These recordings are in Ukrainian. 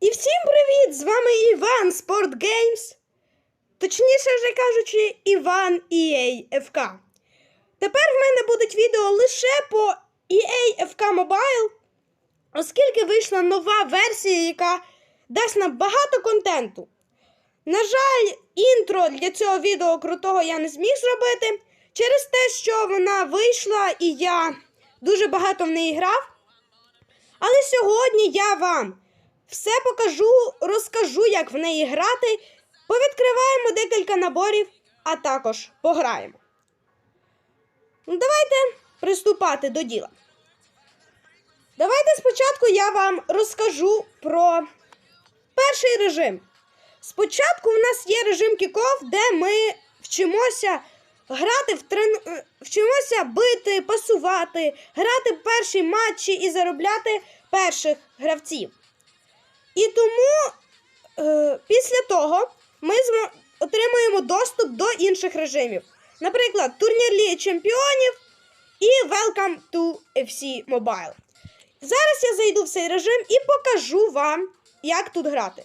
І всім привіт! З вами Іван Спорт Геймс. Точніше вже кажучи, Іван EA FK. Тепер в мене будуть відео лише по EA FK Mobile, оскільки вийшла нова версія, яка дасть нам багато контенту. На жаль, інтро для цього відео крутого я не зміг зробити через те, що вона вийшла і я дуже багато в неї грав. Але сьогодні я вам все покажу, розкажу, як в неї грати. Повідкриваємо декілька наборів, а також пограємо. Ну, давайте приступати до діла. Давайте спочатку я вам розкажу про перший режим. Спочатку в нас є режим кіков, де ми вчимося грати в трен... е, вчимося бити, пасувати, грати перші матчі і заробляти перших гравців. І тому е, після того ми отримуємо доступ до інших режимів. Наприклад, турнір Ліги Чемпіонів і Welcome to FC Mobile. Зараз я зайду в цей режим і покажу вам, як тут грати.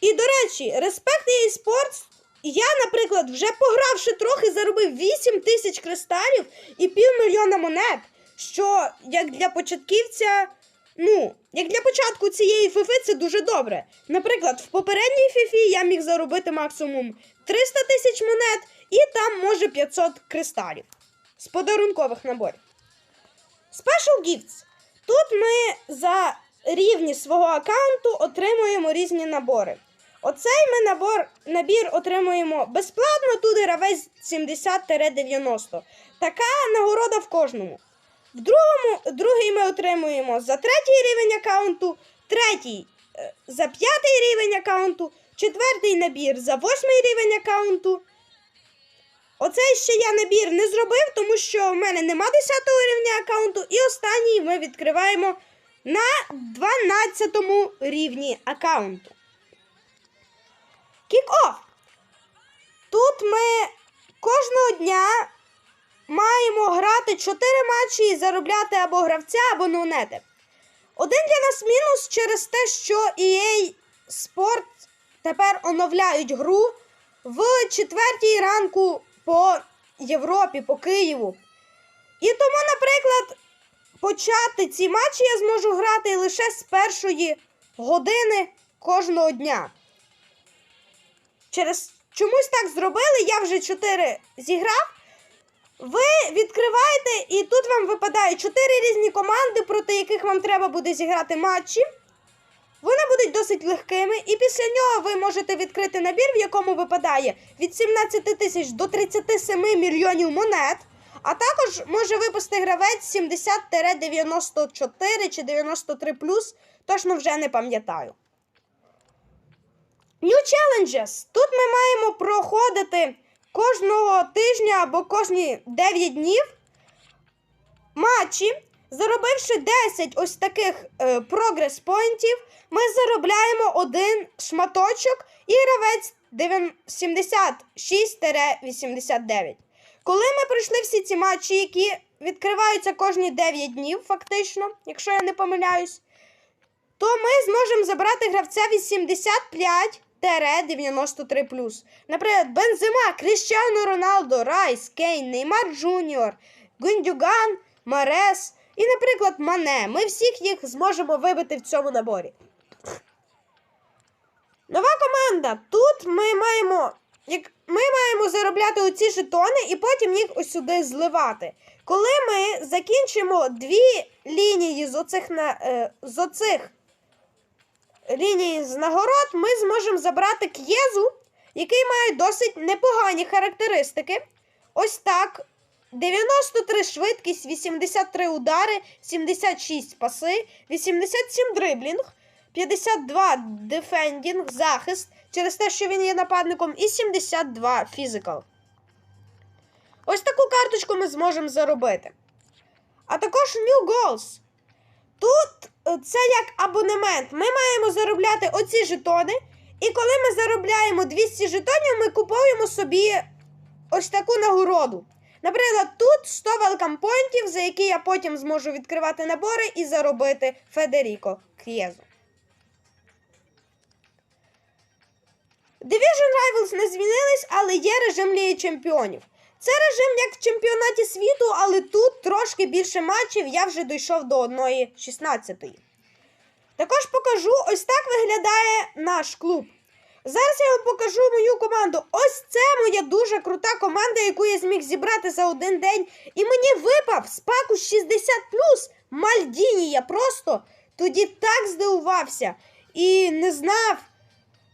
І, до речі, Respect EA Sports, я, наприклад, вже погравши трохи, заробив 8 тисяч кристалів і півмільйона монет, що як для початківця, ну, як для початку цієї фіфи це дуже добре. Наприклад, в попередній фіфі я міг заробити максимум 300 тисяч монет і там може 500 кристалів з подарункових наборів. Special Gifts. Тут ми за рівні свого аккаунту отримуємо різні набори. Оцей ми набор, набір отримуємо безплатно, тут гравець 70-90. Така нагорода в кожному. В другому, другий ми отримуємо за третій рівень аккаунту, третій е, за п'ятий рівень аккаунту, четвертий набір за восьмий рівень аккаунту. Оцей ще я набір не зробив, тому що в мене нема 10 рівня аккаунту. І останній ми відкриваємо на 12 рівні аккаунту. Кік-офф. Тут ми кожного дня маємо грати 4 матчі і заробляти або гравця, або нонети. Один для нас мінус через те, що EA Sport тепер оновляють гру в четвертій ранку по Європі, по Києву. І тому, наприклад, почати ці матчі я зможу грати лише з першої години кожного дня. Через чомусь так зробили, я вже 4 зіграв. Ви відкриваєте, і тут вам випадають 4 різні команди, проти яких вам треба буде зіграти матчі. Вони будуть досить легкими, і після нього ви можете відкрити набір, в якому випадає від 17 тисяч до 37 мільйонів монет. А також може випасти гравець 70-94 чи 93 точно вже не пам'ятаю. New Challenges. Тут ми маємо проходити кожного тижня або кожні 9 днів матчі. Заробивши 10 ось таких е, прогрес-поінтів, ми заробляємо один шматочок і гравець 76-89. Коли ми пройшли всі ці матчі, які відкриваються кожні 9 днів, фактично, якщо я не помиляюсь, то ми зможемо забрати гравця 85 93 Наприклад, Бензима, Кріщану Роналдо, Райс, Кейн, Неймар Джуніор, Гундюган, Марес і, наприклад, Мане. Ми всіх їх зможемо вибити в цьому наборі. Нова команда. Тут ми маємо. Як ми маємо заробляти оці жетони і потім їх ось сюди зливати. Коли ми закінчимо дві лінії з оцих, на, е, з оцих ліній з нагород, ми зможемо забрати к'єзу, який має досить непогані характеристики. Ось так. 93 швидкість, 83 удари, 76 паси, 87 дриблінг, 52 дефендінг, захист через те, що він є нападником, і 72 фізикал. Ось таку карточку ми зможемо заробити. А також New Goals. Тут е, це як абонемент. Ми маємо заробляти оці жетони. І коли ми заробляємо 200 жетонів, ми купуємо собі ось таку нагороду. Наприклад, тут 100 welcome поінтів, за які я потім зможу відкривати набори і заробити Федеріко К'єзу. Division Rivals не змінились, але є режим Ліги Чемпіонів. Це режим як в чемпіонаті світу, але тут трошки більше матчів. Я вже дійшов до 1.16. Також покажу, ось так виглядає наш клуб. Зараз я вам покажу мою команду. Ось це моя дуже крута команда, яку я зміг зібрати за один день. І мені випав з паку 60 Мальдіні. Я просто тоді так здивувався і не знав,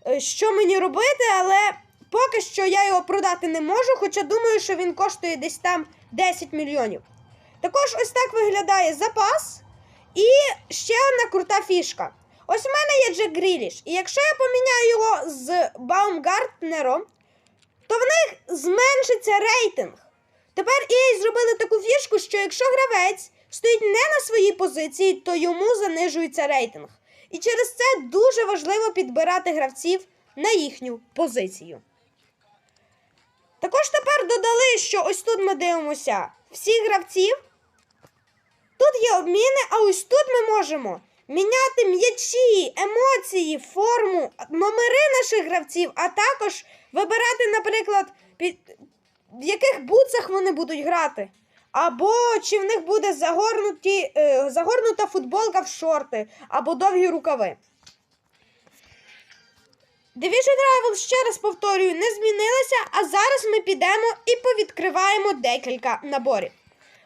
е, що мені робити, але поки що я його продати не можу, хоча думаю, що він коштує десь там 10 мільйонів. Також ось так виглядає запас. І ще одна крута фішка. Ось у мене є Джек Гріліш. І якщо я поміняю його з Баумгартнером, то в них зменшиться рейтинг. Тепер EA зробили таку фішку, що якщо гравець стоїть не на своїй позиції, то йому занижується рейтинг. І через це дуже важливо підбирати гравців на їхню позицію. Також тепер додали, що ось тут ми дивимося всіх гравців. Тут є обміни, а ось тут ми можемо міняти м'ячі, емоції, форму, номери наших гравців, а також вибирати, наприклад, під... в яких буцах вони будуть грати. Або чи в них буде загорнуті, е, загорнута футболка в шорти, або довгі рукави. Division Rivals, ще раз повторюю, не змінилася, а зараз ми підемо і повідкриваємо декілька наборів.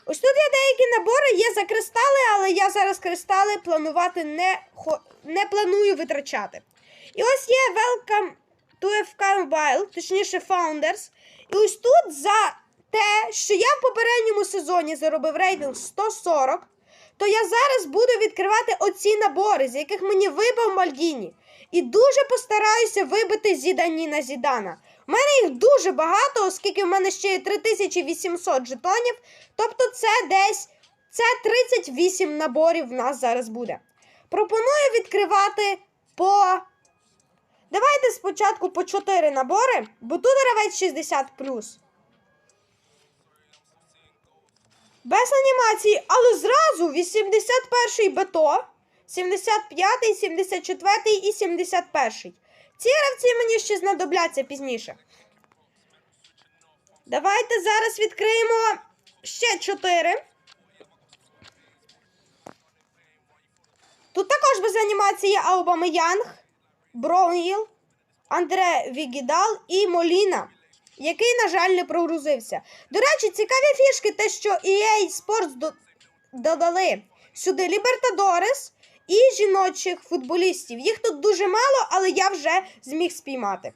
Ось тут є деякі набори, є за кристали, але я зараз кристали планувати не, не планую витрачати. І ось є Welcome to FK Mobile, точніше Founders. І ось тут за те, що я в попередньому сезоні заробив рейтинг 140, то я зараз буду відкривати оці набори, з яких мені вибив Мальдіні. І дуже постараюся вибити Зіданіна Зідана. У мене їх дуже багато, оскільки в мене ще є 3800 жетонів. Тобто це десь це 38 наборів в нас зараз буде. Пропоную відкривати по. Давайте спочатку по 4 набори, бо тут гравець 60. Без анімації, але зразу 81-й бето, 75-й, 74-й і 71-й. Ці гравці мені ще знадобляться пізніше. Давайте зараз відкриємо ще 4. Тут також без анімації Аубамеянг, Броуніл, Андре Вігідал і Моліна, який, на жаль, не прогрузився. До речі, цікаві фішки, те, що EA Sports додали сюди Лібертадорес і жіночих футболістів. Їх тут дуже мало, але я вже зміг спіймати.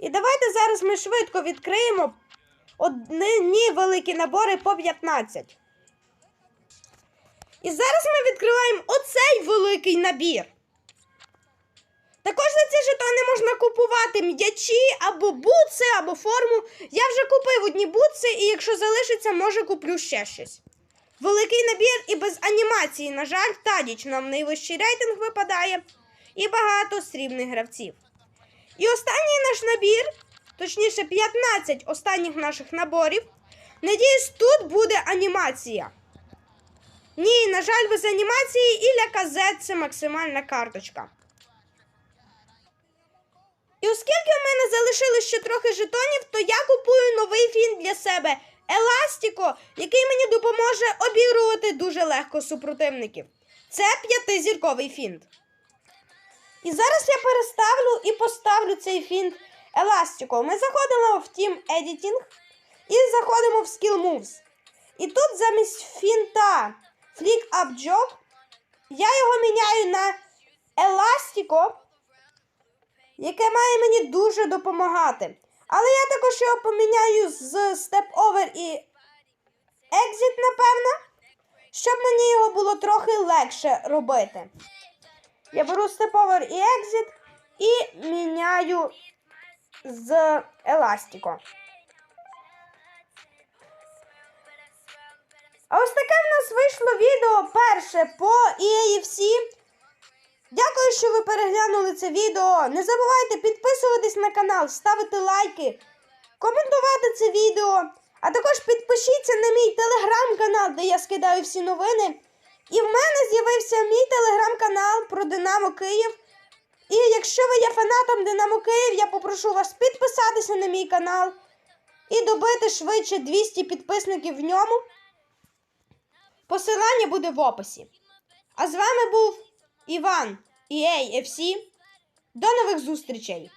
І давайте зараз ми швидко відкриємо одні великі набори по 15. І зараз ми відкриваємо оцей великий набір. Також за ці жетони можна купувати м'ячі або бутси, або форму. Я вже купив одні бутси, і якщо залишиться, може куплю ще щось. Великий набір і без анімації, на жаль, Тадіч нам найвищий рейтинг випадає. І багато срібних гравців. І останній наш набір, точніше 15 останніх наших наборів. Надіюсь, тут буде анімація. Ні, на жаль, без анімації і для казет це максимальна карточка. І оскільки в мене залишилось ще трохи жетонів, то я купую новий фінт для себе Еластіко, який мені допоможе обігрувати дуже легко супротивників. Це п'ятизірковий фінт. І зараз я переставлю і поставлю цей фінт Еластіко. Ми заходимо в Team Editing і заходимо в Skill Moves. І тут замість фінта Flick Up Job я його міняю на Еластіко, яке має мені дуже допомагати. Але я також його поміняю з Step Over і Exit, напевно, щоб мені його було трохи легше робити. Я беру Step Over і Exit і міняю з Еластіко. А ось таке в нас вийшло відео перше по EAFC. Дякую, що ви переглянули це відео. Не забувайте підписуватись на канал, ставити лайки, коментувати це відео. А також підпишіться на мій телеграм-канал, де я скидаю всі новини. І в мене з'явився мій телеграм-канал про Динамо Київ. І якщо ви є фанатом Динамо Київ, я попрошу вас підписатися на мій канал і добити швидше 200 підписників в ньому. Посилання буде в описі. А з вами був Іван EA FC. До нових зустрічей!